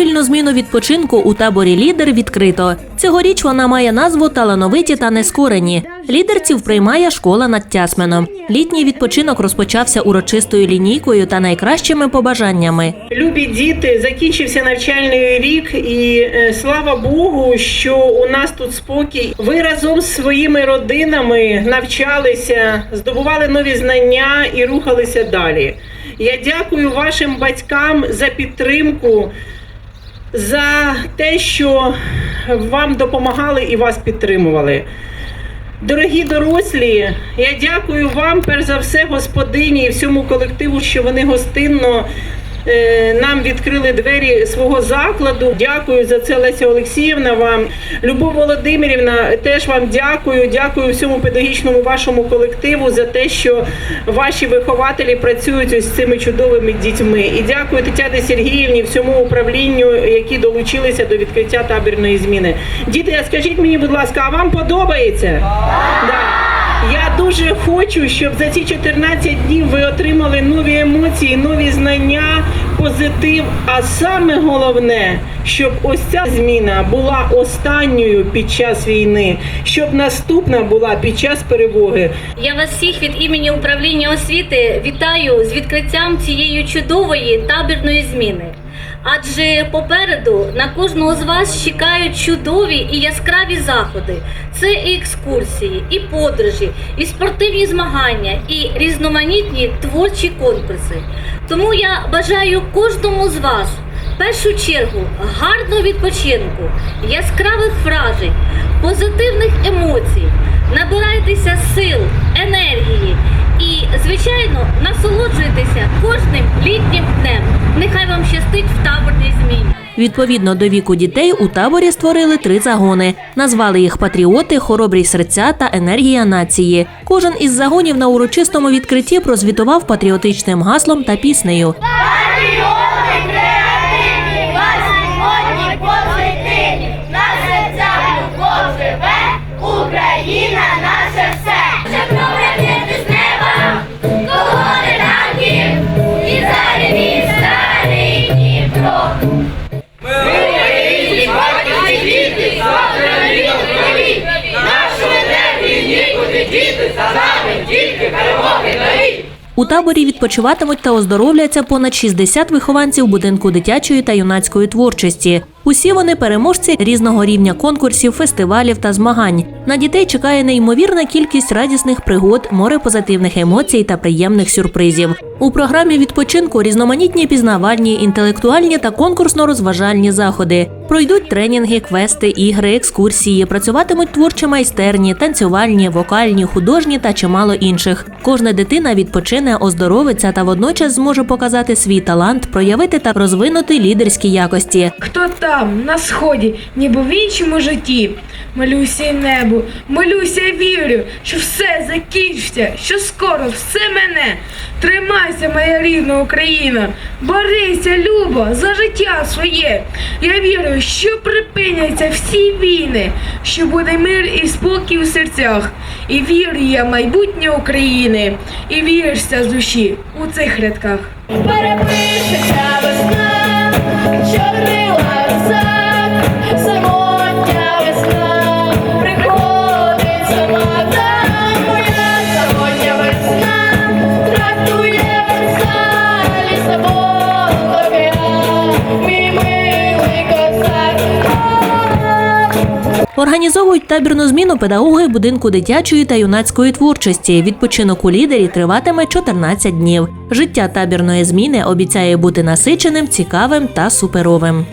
Профільну зміну відпочинку у таборі лідер відкрито. Цьогоріч вона має назву Талановиті та нескорені. Лідерців приймає школа над Тясменом. Літній відпочинок розпочався урочистою лінійкою та найкращими побажаннями. Любі діти, закінчився навчальний рік, і е, слава Богу, що у нас тут спокій. Ви разом з своїми родинами навчалися, здобували нові знання і рухалися далі. Я дякую вашим батькам за підтримку, за те, що вам допомагали і вас підтримували. Дорогі дорослі, я дякую вам, перш за все, господині і всьому колективу, що вони гостинно нам відкрили двері свого закладу. Дякую за це, Леся Олексіївна. Вам Любов Володимирівна, теж вам дякую. Дякую всьому педагогічному вашому колективу за те, що ваші вихователі працюють ось з цими чудовими дітьми. І дякую Тетяні Сергіївні, всьому управлінню, які долучилися до відкриття табірної зміни. Діти, а скажіть мені, будь ласка, а вам подобається? Да. Я дуже хочу, щоб за ці 14 днів ви отримали нові емоції, нові знання, позитив. А саме головне, щоб ось ця зміна була останньою під час війни, щоб наступна була під час перемоги. Я вас всіх від імені управління освіти вітаю з відкриттям цієї чудової табірної зміни. Адже попереду на кожного з вас чекають чудові і яскраві заходи. Це і екскурсії, і подорожі, і спортивні змагання, і різноманітні творчі конкурси. Тому я бажаю кожному з вас в першу чергу гарного відпочинку, яскравих вражень, позитивних емоцій. Набирайтеся сил, енергії і, звичайно, насолоджуйтеся кожним літнім днем. Нехай вам щастить в таборній зміні. Відповідно до віку дітей у таборі створили три загони. Назвали їх патріоти, хоробрі серця та енергія нації. Кожен із загонів на урочистому відкритті прозвітував патріотичним гаслом та піснею. Патріоти креативні, діти, за нами тільки перемоги нові. У таборі відпочиватимуть та оздоровляться понад 60 вихованців будинку дитячої та юнацької творчості. Усі вони переможці різного рівня конкурсів, фестивалів та змагань. На дітей чекає неймовірна кількість радісних пригод, море позитивних емоцій та приємних сюрпризів. У програмі відпочинку різноманітні пізнавальні, інтелектуальні та конкурсно-розважальні заходи. Пройдуть тренінги, квести, ігри, екскурсії, працюватимуть творчі майстерні, танцювальні, вокальні, художні та чимало інших. Кожна дитина відпочине, оздоровиться та водночас зможе показати свій талант, проявити та розвинути лідерські якості. Хто там, на сході, ніби в іншому житті. Молюся й небу, молюся й вірю, що все закінчиться, що скоро все мене. Тримайся, моя рідна Україна, борися, Любо, за життя своє. Я вірю, що припиняться всі війни, що буде мир і спокій у серцях. І вірю я в майбутнє України, і віришся з душі у цих рядках. Перепишеться весна, чорнила Організовують табірну зміну педагоги будинку дитячої та юнацької творчості. Відпочинок у лідері триватиме 14 днів. Життя табірної зміни обіцяє бути насиченим, цікавим та суперовим.